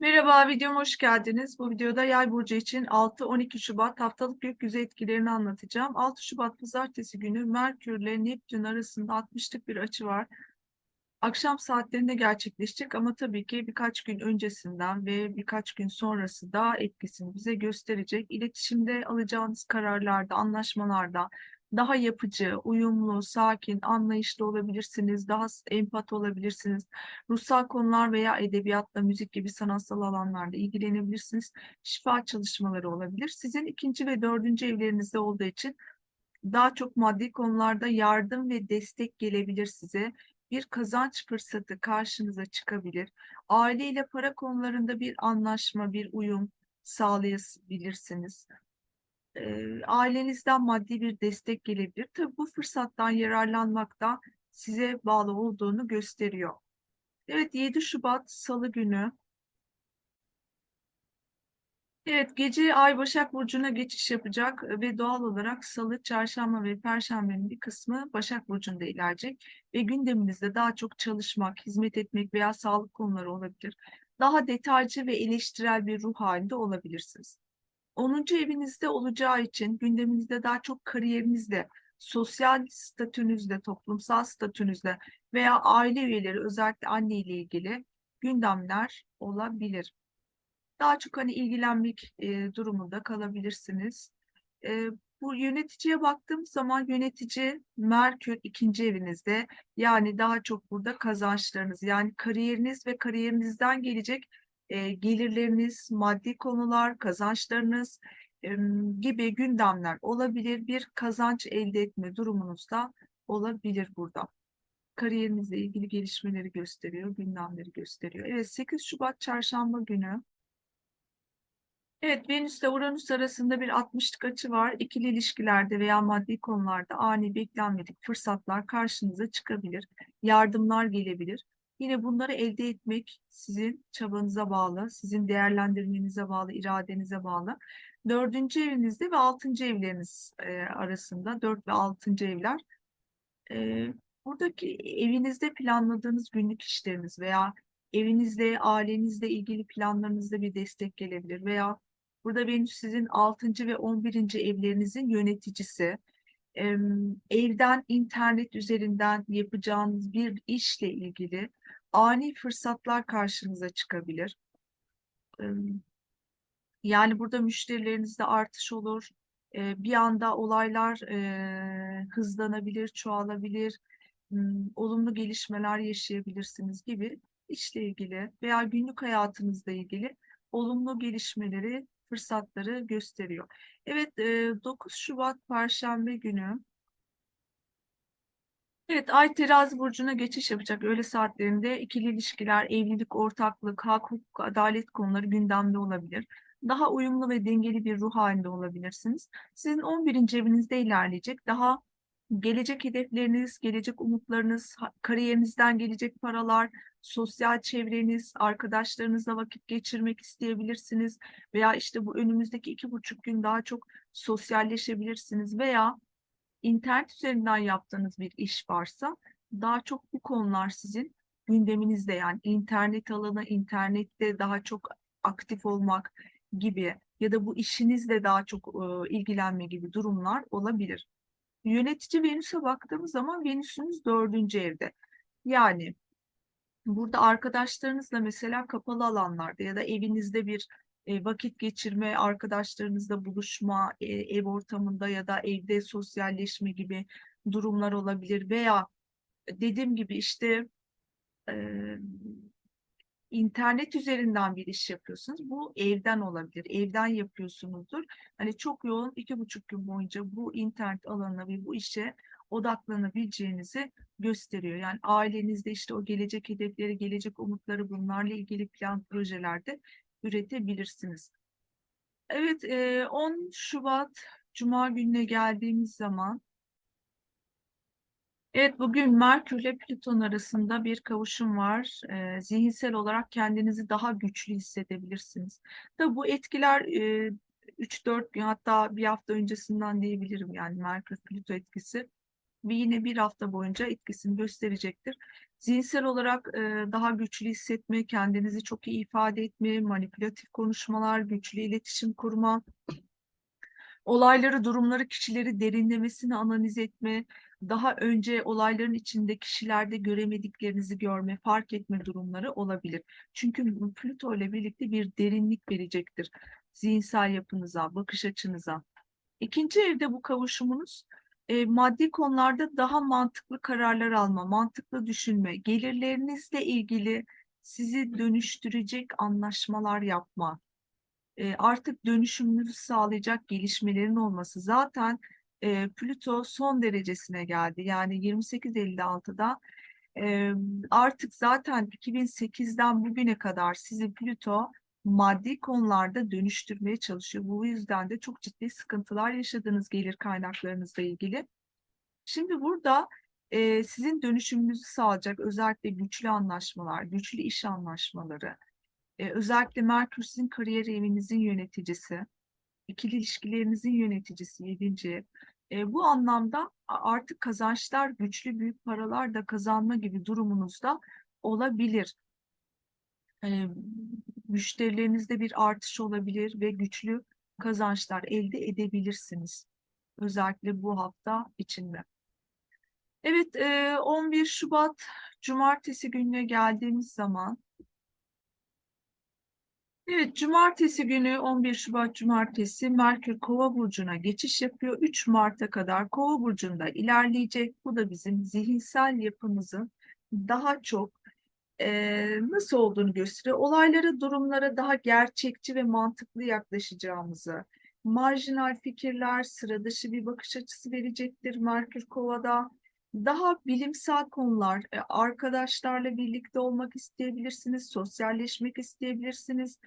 Merhaba, videoma hoş geldiniz. Bu videoda Yay burcu için 6-12 Şubat haftalık gökyüzü etkilerini anlatacağım. 6 Şubat Pazartesi günü Merkür ile Neptün arasında 60'lık bir açı var. Akşam saatlerinde gerçekleşecek ama tabii ki birkaç gün öncesinden ve birkaç gün sonrası da etkisini bize gösterecek. İletişimde alacağınız kararlarda, anlaşmalarda daha yapıcı, uyumlu, sakin, anlayışlı olabilirsiniz, daha empat olabilirsiniz. Ruhsal konular veya edebiyatla, müzik gibi sanatsal alanlarda ilgilenebilirsiniz. Şifa çalışmaları olabilir. Sizin ikinci ve dördüncü evlerinizde olduğu için daha çok maddi konularda yardım ve destek gelebilir size. Bir kazanç fırsatı karşınıza çıkabilir. Aileyle para konularında bir anlaşma, bir uyum sağlayabilirsiniz. Ee, ailenizden maddi bir destek gelebilir. Tabii bu fırsattan yararlanmak da size bağlı olduğunu gösteriyor. Evet 7 Şubat Salı günü. Evet gece Ay Başak Burcu'na geçiş yapacak ve doğal olarak Salı, Çarşamba ve Perşembe'nin bir kısmı Başak Burcu'nda ilerleyecek ve gündeminizde daha çok çalışmak, hizmet etmek veya sağlık konuları olabilir. Daha detaycı ve eleştirel bir ruh halinde olabilirsiniz. 10. evinizde olacağı için gündeminizde daha çok kariyerinizde, sosyal statünüzde, toplumsal statünüzde veya aile üyeleri özellikle anne ile ilgili gündemler olabilir. Daha çok hani ilgilenmek e, durumunda kalabilirsiniz. E, bu yöneticiye baktığım zaman yönetici Merkür ikinci evinizde yani daha çok burada kazançlarınız yani kariyeriniz ve kariyerinizden gelecek e, gelirleriniz, maddi konular, kazançlarınız gibi gündemler olabilir. Bir kazanç elde etme durumunuz da olabilir burada. Kariyerinizle ilgili gelişmeleri gösteriyor, gündemleri gösteriyor. Evet 8 Şubat Çarşamba günü. Evet, Venüs ile Uranüs arasında bir 60'lık açı var. İkili ilişkilerde veya maddi konularda ani beklenmedik fırsatlar karşınıza çıkabilir. Yardımlar gelebilir. Yine bunları elde etmek sizin çabanıza bağlı, sizin değerlendirmenize bağlı, iradenize bağlı. Dördüncü evinizde ve altıncı evleriniz e, arasında, dört ve altıncı evler. E, buradaki evinizde planladığınız günlük işleriniz veya evinizde, ailenizle ilgili planlarınızda bir destek gelebilir veya burada Venüs sizin 6. ve 11. evlerinizin yöneticisi. Evden, internet üzerinden yapacağınız bir işle ilgili ani fırsatlar karşınıza çıkabilir. Yani burada müşterilerinizde artış olur. Bir anda olaylar hızlanabilir, çoğalabilir, olumlu gelişmeler yaşayabilirsiniz gibi işle ilgili veya günlük hayatınızla ilgili olumlu gelişmeleri, fırsatları gösteriyor. Evet, 9 Şubat Perşembe günü Evet, Ay Terazi burcuna geçiş yapacak öğle saatlerinde ikili ilişkiler, evlilik, ortaklık, hak, hukuk, adalet konuları gündemde olabilir. Daha uyumlu ve dengeli bir ruh halinde olabilirsiniz. Sizin 11. evinizde ilerleyecek. Daha gelecek hedefleriniz, gelecek umutlarınız, kariyerinizden gelecek paralar, sosyal çevreniz, arkadaşlarınızla vakit geçirmek isteyebilirsiniz veya işte bu önümüzdeki iki buçuk gün daha çok sosyalleşebilirsiniz veya internet üzerinden yaptığınız bir iş varsa daha çok bu konular sizin gündeminizde yani internet alanı, internette daha çok aktif olmak gibi ya da bu işinizle daha çok e, ilgilenme gibi durumlar olabilir. Yönetici Venüs'e baktığımız zaman Venüs'ünüz dördüncü evde. Yani burada arkadaşlarınızla mesela kapalı alanlarda ya da evinizde bir e, vakit geçirme, arkadaşlarınızla buluşma, e, ev ortamında ya da evde sosyalleşme gibi durumlar olabilir veya dediğim gibi işte e, internet üzerinden bir iş yapıyorsunuz. Bu evden olabilir. Evden yapıyorsunuzdur. Hani çok yoğun iki buçuk gün boyunca bu internet alanına ve bu işe odaklanabileceğinizi gösteriyor. Yani ailenizde işte o gelecek hedefleri, gelecek umutları bunlarla ilgili plan projelerde üretebilirsiniz. Evet, 10 Şubat Cuma gününe geldiğimiz zaman Evet, bugün Merkür ile Plüton arasında bir kavuşum var. Ee, zihinsel olarak kendinizi daha güçlü hissedebilirsiniz. Tabii bu etkiler e, 3-4 gün hatta bir hafta öncesinden diyebilirim yani Merkür Plüto etkisi. Ve yine bir hafta boyunca etkisini gösterecektir. Zihinsel olarak e, daha güçlü hissetme, kendinizi çok iyi ifade etme, manipülatif konuşmalar, güçlü iletişim kurma, olayları, durumları, kişileri derinlemesine analiz etme, daha önce olayların içinde kişilerde göremediklerinizi görme, fark etme durumları olabilir. Çünkü Plüto ile birlikte bir derinlik verecektir zihinsel yapınıza, bakış açınıza. İkinci evde bu kavuşumunuz e, maddi konularda daha mantıklı kararlar alma, mantıklı düşünme, gelirlerinizle ilgili sizi dönüştürecek anlaşmalar yapma, e, artık dönüşümünüzü sağlayacak gelişmelerin olması. Zaten e, Plüto son derecesine geldi. Yani 28.56'da e, artık zaten 2008'den bugüne kadar sizi Plüto maddi konularda dönüştürmeye çalışıyor. Bu yüzden de çok ciddi sıkıntılar yaşadığınız gelir kaynaklarınızla ilgili. Şimdi burada e, sizin dönüşümünüzü sağlayacak özellikle güçlü anlaşmalar, güçlü iş anlaşmaları, e, özellikle Merkür sizin kariyer evinizin yöneticisi, ikili ilişkilerinizin yöneticisi 7. ev. E, bu anlamda artık kazançlar, güçlü büyük paralar da kazanma gibi durumunuzda olabilir. E, müşterilerinizde bir artış olabilir ve güçlü kazançlar elde edebilirsiniz. Özellikle bu hafta içinde. Evet, 11 Şubat Cumartesi gününe geldiğimiz zaman Evet, cumartesi günü 11 Şubat Cumartesi Merkür Kova burcuna geçiş yapıyor. 3 Mart'a kadar Kova burcunda ilerleyecek. Bu da bizim zihinsel yapımızın daha çok e, nasıl olduğunu gösteriyor. Olaylara, durumlara daha gerçekçi ve mantıklı yaklaşacağımızı, marjinal fikirler, sıra dışı bir bakış açısı verecektir Merkür. Daha bilimsel konular, e, arkadaşlarla birlikte olmak isteyebilirsiniz, sosyalleşmek isteyebilirsiniz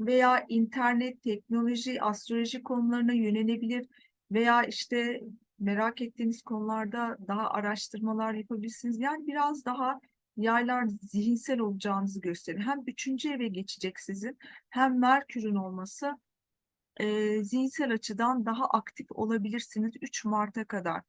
veya internet, teknoloji, astroloji konularına yönelebilir veya işte merak ettiğiniz konularda daha araştırmalar yapabilirsiniz. Yani biraz daha yaylar zihinsel olacağınızı gösterir. Hem üçüncü eve geçecek sizin hem Merkür'ün olması e, zihinsel açıdan daha aktif olabilirsiniz 3 Mart'a kadar.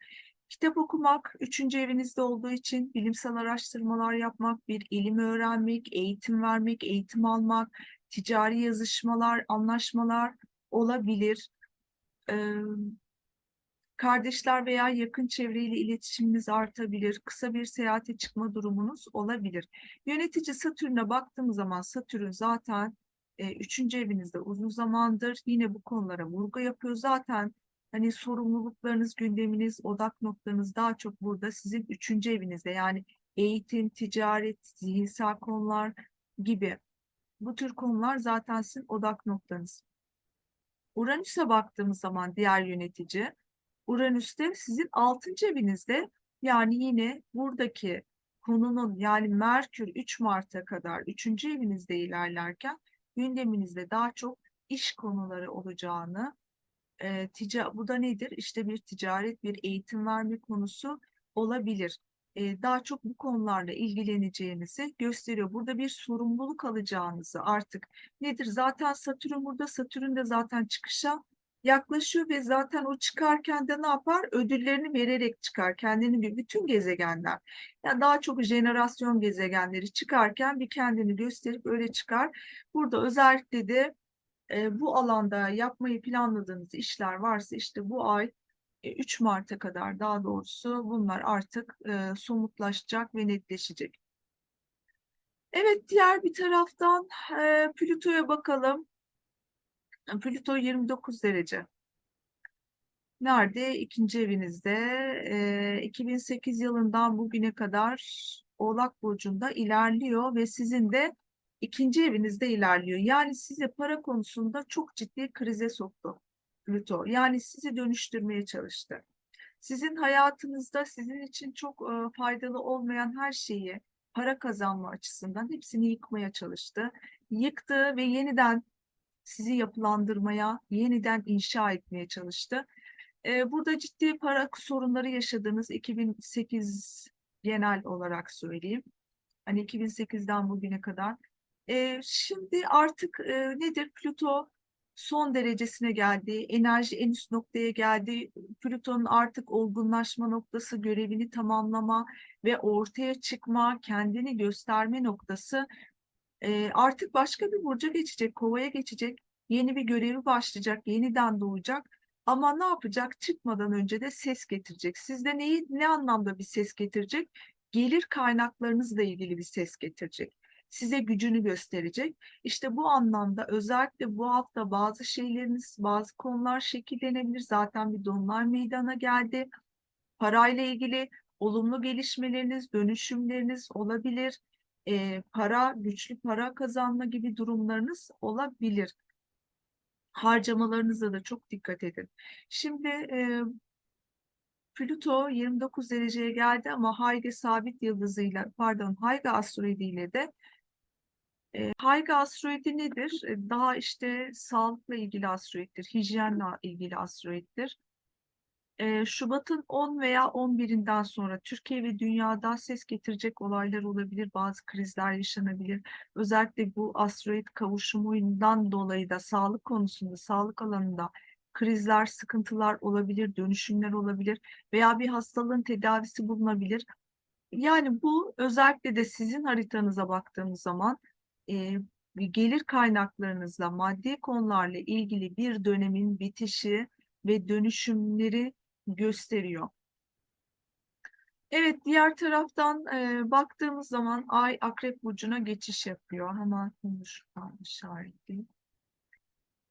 Kitap okumak, üçüncü evinizde olduğu için bilimsel araştırmalar yapmak, bir ilim öğrenmek, eğitim vermek, eğitim almak, ticari yazışmalar, anlaşmalar olabilir. Ee, kardeşler veya yakın çevreyle iletişiminiz artabilir. Kısa bir seyahate çıkma durumunuz olabilir. Yönetici Satürn'e baktığımız zaman Satürn zaten e, üçüncü evinizde uzun zamandır yine bu konulara vurgu yapıyor. Zaten hani sorumluluklarınız, gündeminiz, odak noktanız daha çok burada sizin üçüncü evinizde. Yani eğitim, ticaret, zihinsel konular gibi. Bu tür konular zaten sizin odak noktanız. Uranüs'e baktığımız zaman diğer yönetici, Uranüs'te sizin altıncı evinizde yani yine buradaki konunun yani Merkür 3 Mart'a kadar 3. evinizde ilerlerken gündeminizde daha çok iş konuları olacağını, e, tica bu da nedir? İşte bir ticaret, bir eğitim verme konusu olabilir. E, daha çok bu konularla ilgileneceğinizi gösteriyor. Burada bir sorumluluk alacağınızı artık nedir? Zaten Satürn burada, Satürn de zaten çıkışa yaklaşıyor ve zaten o çıkarken de ne yapar? Ödüllerini vererek çıkar. Kendini bir bütün gezegenler. Yani daha çok jenerasyon gezegenleri çıkarken bir kendini gösterip öyle çıkar. Burada özellikle de e, bu alanda yapmayı planladığınız işler varsa işte bu ay 3 Mart'a kadar daha doğrusu bunlar artık e, somutlaşacak ve netleşecek. Evet diğer bir taraftan e, Plüto'ya bakalım. Plüto 29 derece. Nerede? İkinci evinizde. E, 2008 yılından bugüne kadar Oğlak Burcu'nda ilerliyor ve sizin de ikinci evinizde ilerliyor. Yani sizi para konusunda çok ciddi krize soktu Plüto. Yani sizi dönüştürmeye çalıştı. Sizin hayatınızda sizin için çok e, faydalı olmayan her şeyi para kazanma açısından hepsini yıkmaya çalıştı. Yıktı ve yeniden sizi yapılandırmaya, yeniden inşa etmeye çalıştı. E, burada ciddi para sorunları yaşadığınız 2008 genel olarak söyleyeyim. Hani 2008'den bugüne kadar. E, şimdi artık e, nedir? Plüto son derecesine geldi, enerji en üst noktaya geldi, Plüton'un artık olgunlaşma noktası, görevini tamamlama ve ortaya çıkma, kendini gösterme noktası e, artık başka bir burca geçecek, kovaya geçecek, yeni bir görevi başlayacak, yeniden doğacak. Ama ne yapacak? Çıkmadan önce de ses getirecek. Sizde neyi, ne anlamda bir ses getirecek? Gelir kaynaklarınızla ilgili bir ses getirecek. Size gücünü gösterecek. İşte bu anlamda özellikle bu hafta bazı şeyleriniz, bazı konular şekillenebilir. Zaten bir donlar meydana geldi. Parayla ilgili olumlu gelişmeleriniz, dönüşümleriniz olabilir. Ee, para, güçlü para kazanma gibi durumlarınız olabilir harcamalarınıza da çok dikkat edin. Şimdi e, Plüto 29 dereceye geldi ama Hayge sabit yıldızıyla pardon Hayge asteroidiyle de e, Hayge asteroidi nedir? E, Daha işte sağlıkla ilgili asteroittir, hijyenle ilgili asteroittir. Şubat'ın 10 veya 11'inden sonra Türkiye ve dünyada ses getirecek olaylar olabilir, bazı krizler yaşanabilir. Özellikle bu asteroid kavuşumundan dolayı da sağlık konusunda, sağlık alanında krizler, sıkıntılar olabilir, dönüşümler olabilir veya bir hastalığın tedavisi bulunabilir. Yani bu özellikle de sizin haritanıza baktığımız zaman e, gelir kaynaklarınızla, maddi konularla ilgili bir dönemin bitişi ve dönüşümleri gösteriyor. Evet, diğer taraftan e, baktığımız zaman Ay Akrep Burcu'na geçiş yapıyor. Hemen bunu şuradan işaretleyeyim.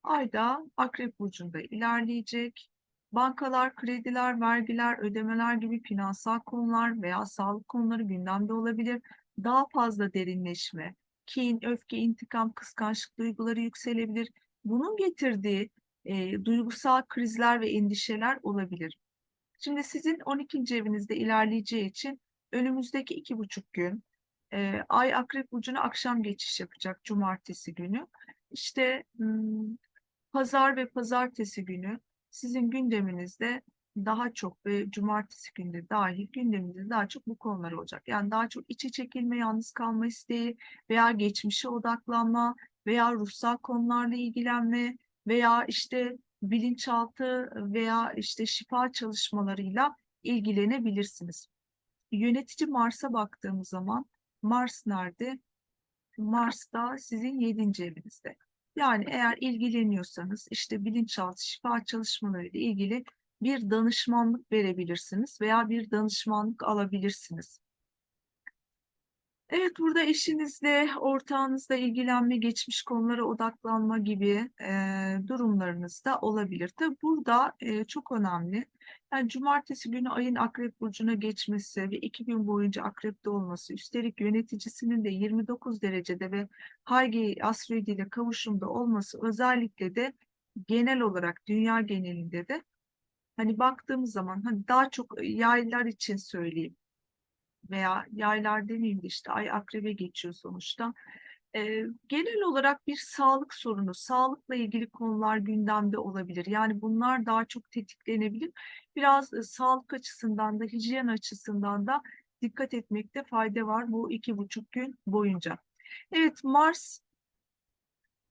Ay da Akrep Burcu'nda ilerleyecek. Bankalar, krediler, vergiler, ödemeler gibi finansal konular veya sağlık konuları gündemde olabilir. Daha fazla derinleşme, kin, öfke, intikam, kıskançlık duyguları yükselebilir. Bunun getirdiği e, duygusal krizler ve endişeler olabilir. Şimdi sizin 12. evinizde ilerleyeceği için önümüzdeki iki buçuk gün e, Ay Akrep Burcu'na akşam geçiş yapacak Cumartesi günü. İşte hmm, Pazar ve Pazartesi günü sizin gündeminizde daha çok ve Cumartesi günü dahil gündeminizde daha çok bu konular olacak. Yani daha çok içe çekilme, yalnız kalma isteği veya geçmişe odaklanma veya ruhsal konularla ilgilenme veya işte bilinçaltı veya işte şifa çalışmalarıyla ilgilenebilirsiniz. Yönetici Mars'a baktığımız zaman Mars nerede? Mars da sizin yedinci evinizde. Yani eğer ilgileniyorsanız işte bilinçaltı şifa çalışmaları ile ilgili bir danışmanlık verebilirsiniz veya bir danışmanlık alabilirsiniz. Evet, burada eşinizle, ortağınızla ilgilenme, geçmiş konulara odaklanma gibi e, durumlarınız da olabilir. Tabi burada e, çok önemli. Yani cumartesi günü ayın akrep burcuna geçmesi ve iki gün boyunca akrepte olması, üstelik yöneticisinin de 29 derecede ve Hayge asteroidi ile kavuşumda olması özellikle de genel olarak dünya genelinde de hani baktığımız zaman hani daha çok yaylar için söyleyeyim veya yaylar demeyeyim de işte ay akrebe geçiyor sonuçta. Ee, genel olarak bir sağlık sorunu, sağlıkla ilgili konular gündemde olabilir. Yani bunlar daha çok tetiklenebilir. Biraz e, sağlık açısından da, hijyen açısından da dikkat etmekte fayda var bu iki buçuk gün boyunca. Evet, Mars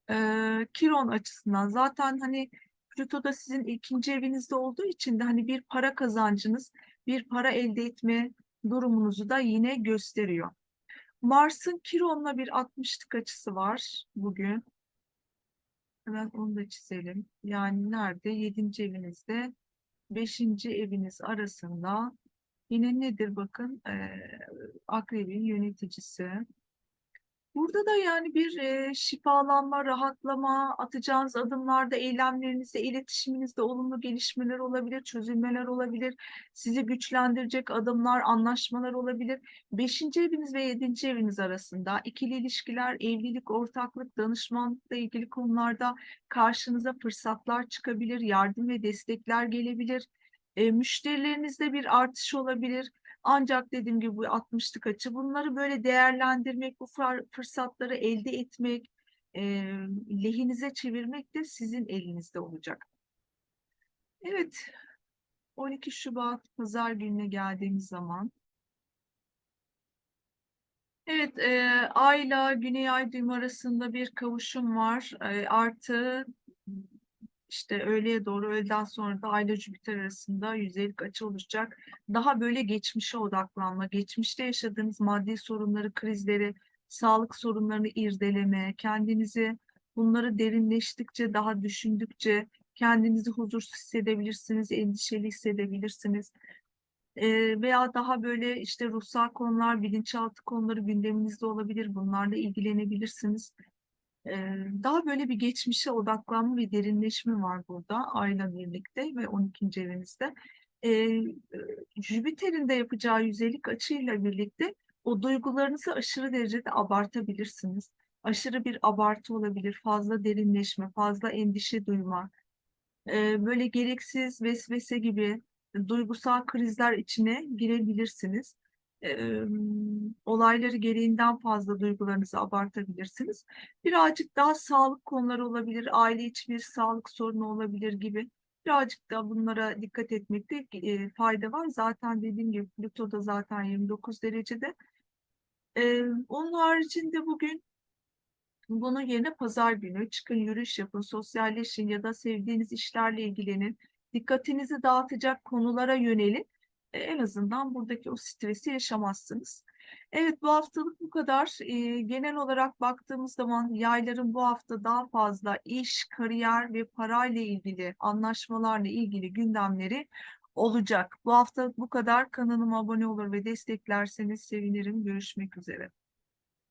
e, Kiron açısından zaten hani Plüto da sizin ikinci evinizde olduğu için de hani bir para kazancınız, bir para elde etme durumunuzu da yine gösteriyor. Mars'ın Kiron'la bir 60'lık açısı var bugün. Hemen onu da çizelim. Yani nerede? 7. evinizde 5. eviniz arasında yine nedir bakın? Ee, akrebin yöneticisi. Burada da yani bir e, şifalanma, rahatlama, atacağınız adımlarda, eylemlerinizde, iletişiminizde olumlu gelişmeler olabilir, çözülmeler olabilir, sizi güçlendirecek adımlar, anlaşmalar olabilir. Beşinci eviniz ve yedinci eviniz arasında ikili ilişkiler, evlilik, ortaklık, danışmanlıkla ilgili konularda karşınıza fırsatlar çıkabilir, yardım ve destekler gelebilir. E, müşterilerinizde bir artış olabilir ancak dediğim gibi bu 60'lık açı bunları böyle değerlendirmek, bu fırsatları elde etmek, e, lehinize çevirmek de sizin elinizde olacak. Evet, 12 Şubat Pazar gününe geldiğimiz zaman Evet, e, Ayla Güney Ay düğümü arasında bir kavuşum var. E, artı işte öğleye doğru öğleden sonra da Ay ile Jüpiter arasında yüzeylik açı oluşacak. Daha böyle geçmişe odaklanma, geçmişte yaşadığınız maddi sorunları, krizleri, sağlık sorunlarını irdeleme, kendinizi bunları derinleştikçe, daha düşündükçe kendinizi huzursuz hissedebilirsiniz, endişeli hissedebilirsiniz. Ee, veya daha böyle işte ruhsal konular, bilinçaltı konuları gündeminizde olabilir. Bunlarla ilgilenebilirsiniz. Ee, daha böyle bir geçmişe odaklanma ve derinleşme var burada Ay'la birlikte ve 12. evinizde. Ee, Jüpiter'in de yapacağı yüzeylik açıyla birlikte o duygularınızı aşırı derecede abartabilirsiniz. Aşırı bir abartı olabilir, fazla derinleşme, fazla endişe duyma, e, böyle gereksiz vesvese gibi duygusal krizler içine girebilirsiniz. E, olayları gereğinden fazla duygularınızı abartabilirsiniz. Birazcık daha sağlık konuları olabilir, aile içi bir sağlık sorunu olabilir gibi. Birazcık da bunlara dikkat etmekte e, fayda var. Zaten dediğim gibi Plüto da zaten 29 derecede. E, onun haricinde bugün bunun yerine pazar günü çıkın yürüyüş yapın, sosyalleşin ya da sevdiğiniz işlerle ilgilenin. Dikkatinizi dağıtacak konulara yönelin. E, en azından buradaki o stresi yaşamazsınız. Evet bu haftalık bu kadar. E, genel olarak baktığımız zaman yayların bu hafta daha fazla iş, kariyer ve parayla ilgili anlaşmalarla ilgili gündemleri olacak. Bu hafta bu kadar. Kanalıma abone olur ve desteklerseniz sevinirim. Görüşmek üzere.